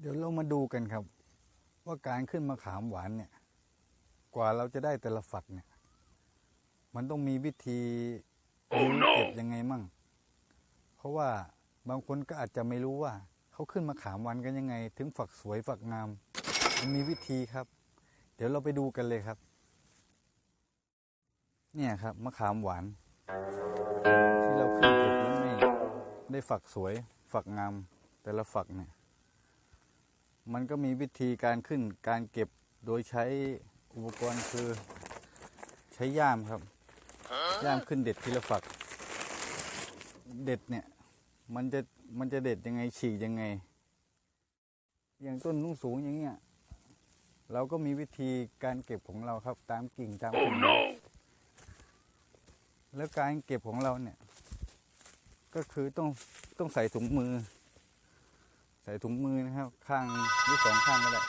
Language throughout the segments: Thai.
เดี๋ยวเรามาดูกันครับ ว่าการขึ้นมะขามหวานเนี่ย กว่าเราจะได้แต่ละฝักเนี่ย มันต้องมีวิธีดูเก็บยังไงมั่ง เพราะว่าบางคนก็อาจจะไม่รู้ว่า เขาขึ้นมะขามหวานกันยังไง ถึงฝักสวยฝักงาม มันมีวิธีครับ เดี๋ยวเราไปดูกันเลยครับ เนี่ยครับมะขามหวาน ที่เราขึ้นเก็บนั้นไม่ได้ฝักสวยฝักงามแต่ละฝักเนี่ย มันก็มีวิธีการขึ้นการเก็บโดยใช้อุปกรณ์คือใช้ย่ามครับ ย่ามขึ้นเด็ดทีละฝัก เด็ดเนี่ย มันจะมันจะเด็ดยังไงฉีกยังไง อย่างต้นนุ่งสูงอย่างเงี้ยเราก็มีวิธีการเก็บของเราครับ ตามกิ่งตามกิ่งแล้วการเก็บของเราเนี่ย ก็คือต้องต้องใส่ถุงมือใส่ถุงมือนะครับ ข้างหรือสองข้างก็ได้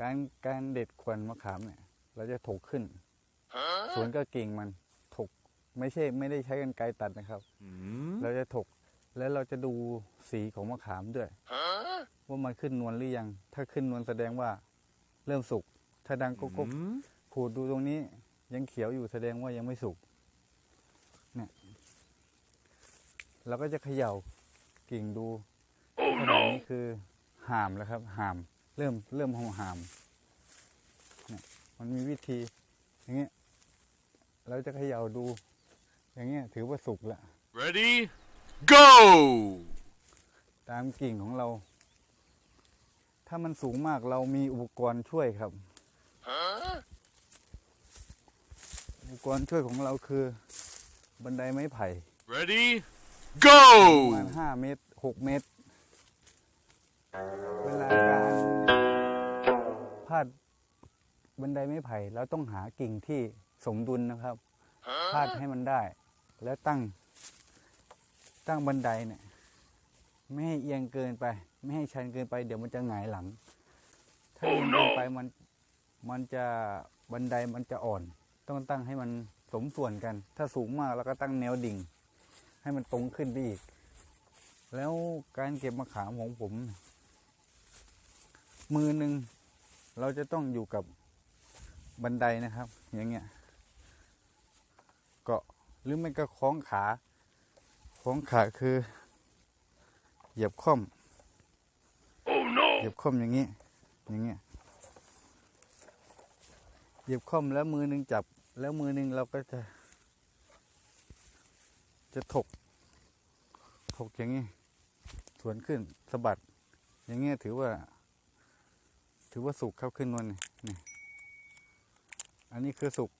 การการเด็ดขวัญมะขามเนี่ย เราจะถกขึ้นส่วนก็กิ่งมันถกไม่ใช่ไม่ได้ใช้กันไกรตัดนะครับเราจะถกแล้วเราจะดูสีของมะขามด้วยว่ามันขึ้นนวลหรือยัง ถ้าขึ้นนวลแสดงว่าเริ่มสุก ถ้าดังกุ๊กกุ๊กขูดดูตรงนี้ ยังเขียวอยู่แสดงว่ายังไม่สุกเนี่ยเราก็จะเขย่ากิ่งดู ขนาดนี้คือหามแล้วครับหาม เริ่มเริ่มของหามเนี่ยมันมีวิธีอย่างเงี้ยเราจะเขย่าดู อย่างเงี้ยถือว่าสุกแล้ว Ready? Go! ตามกิ่งของเรา ถ้ามันสูงมากเรามีอุปกรณ์ช่วยครับ อุปกรณ์ช่วยของเราคือ บันไดไม้ไผ่ Ready? ประมาณ Go! ห้าเมตรหกเมตร เวลาการพาดบันไดไม้ไผ่เราต้องหากิ่งที่สมดุลนะครับ พาดให้มันได้ แล้วตั้ง ตั้งบันไดเนี่ย ไม่ให้เอียงเกินไป ไม่ให้ชันเกินไป เดี๋ยวมันจะหงายหลัง ถ้าเอียงเกินไปมันมันจะบันไดมันจะอ่อน ต้องตั้งให้มันสมส่วนกัน ถ้าสูงมากเราก็ตั้งแนวดิ่ง ให้มันตรงขึ้นไปอีก แล้วการเก็บมะขามของผม มือหนึ่งเราจะต้องอยู่กับบันไดนะครับ อย่างเงี้ยเกาะหรือไม่ก็คล้องขาคล้องขาคือเหยียบค่อม Oh no! เหยียบค่อมอย่างนี้ อย่างเงี้ยเหยียบค่อมแล้วมือหนึ่งจับ แล้วมือหนึ่งเราก็จะ จะถก ถกอย่างนี้สวนขึ้นสะบัด อย่างเงี้ยถือว่า ถือว่าสุกเข้าขึ้นนวลนี่อันนี้คือสุก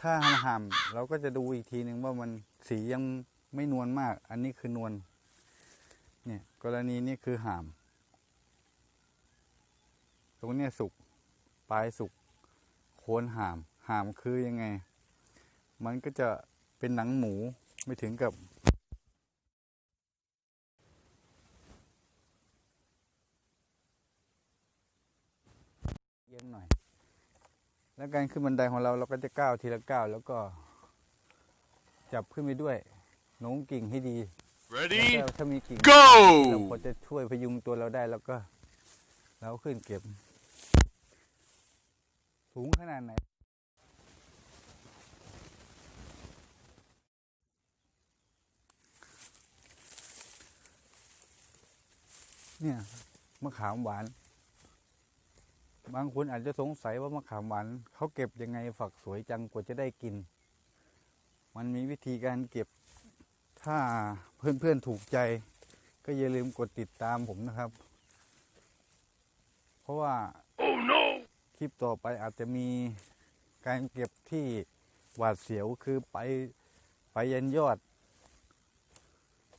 ถ้าหามเราก็จะดูอีกทีหนึ่งว่ามันสียังไม่นวลมาก อันนี้คือนวลเนี่ยกรณีนี้คือหาม ตรงเนี้ยสุกปลายสุกโคนหามหามคือยังไง มันก็จะเป็นหนังหมูไม่ถึงกับ เอียงหน่อย แล้วการขึ้นบันไดของเราเราก็จะก้าวทีละก้าวแล้วก็ จับขึ้นไปด้วยโน้มกิ่งให้ดี Ready? แล้วก็ถ้ามีกิ่ง Go! เราพอจะช่วยพยุงตัวเราได้แล้วก็ เราขึ้นเก็บ สูงขนาดไหนเนี่ยมะขามหวาน บางคนอาจจะสงสัยว่ามะขามหวานเขาเก็บยังไงฝักสวยจังกว่าจะได้กิน มันมีวิธีการเก็บถ้าเพื่อนๆถูกใจ ก็อย่าลืมกดติดตามผมนะครับ เพราะว่า Oh no! คลิปต่อไปอาจจะมีการเก็บที่หวาดเสียวคือไปไปยันยอด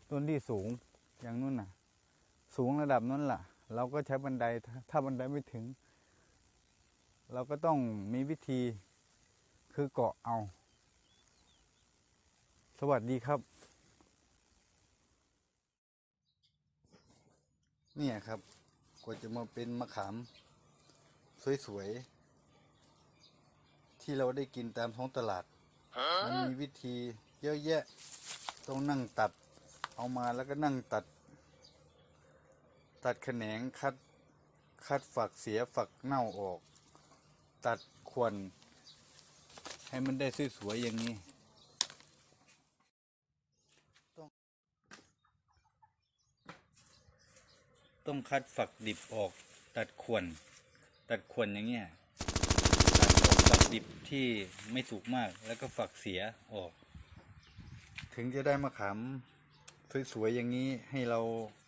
ต้นที่สูงอย่างนู้นน่ะ สูงระดับนั้นล่ะ เราก็ใช้บันไดถ้าถ้าบันไดไม่ถึง เราก็ต้องมีวิธีคือเกาะเอา สวัสดีครับ เนี่ยครับกว่าจะมาเป็นมะขาม สวยๆ ที่เราได้กินตามท้องตลาด มันมีวิธีเยอะแยะ ต้องนั่งตัด เอามาแล้วก็นั่งตัด ตัดแขนงคัดคัดฝักเสียฝักเน่าออก ตัดควนให้มันได้สวยๆอย่างนี้ต้องต้องคัดฝักดิบออกตัดควนตัดควนอย่างเงี้ยตัดออกฝักดิบที่ไม่สุกมากแล้วก็ฝักเสียออก ถึงจะได้มะขามสวยๆอย่างนี้ให้เรา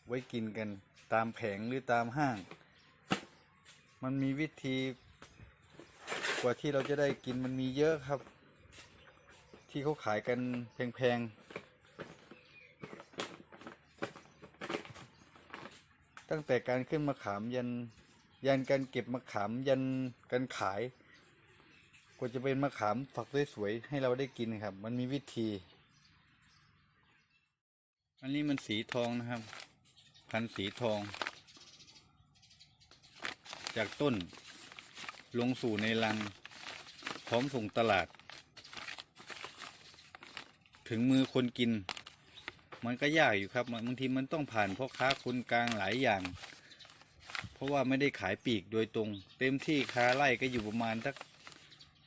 ไว้กินกันตามแผงหรือตามห้าง มันมีวิธี กว่าที่เราจะได้กินมันมีเยอะครับ ที่เขาขายกันแพงๆ ตั้งแต่การขึ้นมะขามยันยันการเก็บมะขามยันการขาย กว่าจะเป็นมะขามฝักสวยๆให้เราได้กินครับ มันมีวิธี อันนี้มันสีทองนะครับ พันสีทอง จากต้น ลงสู่ในลัง พร้อมส่งตลาด ถึงมือคนกิน มันก็ยากอยู่ครับบางทีมันต้องผ่านพ่อค้าคนกลางหลายอย่าง เพราะว่าไม่ได้ขายปีกโดยตรง เต็มที่ค้าไร่ก็อยู่ประมาณสัก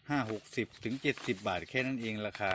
ห้าหกสิบถึงเจ็ดสิบบาทแค่นั้นเองราคา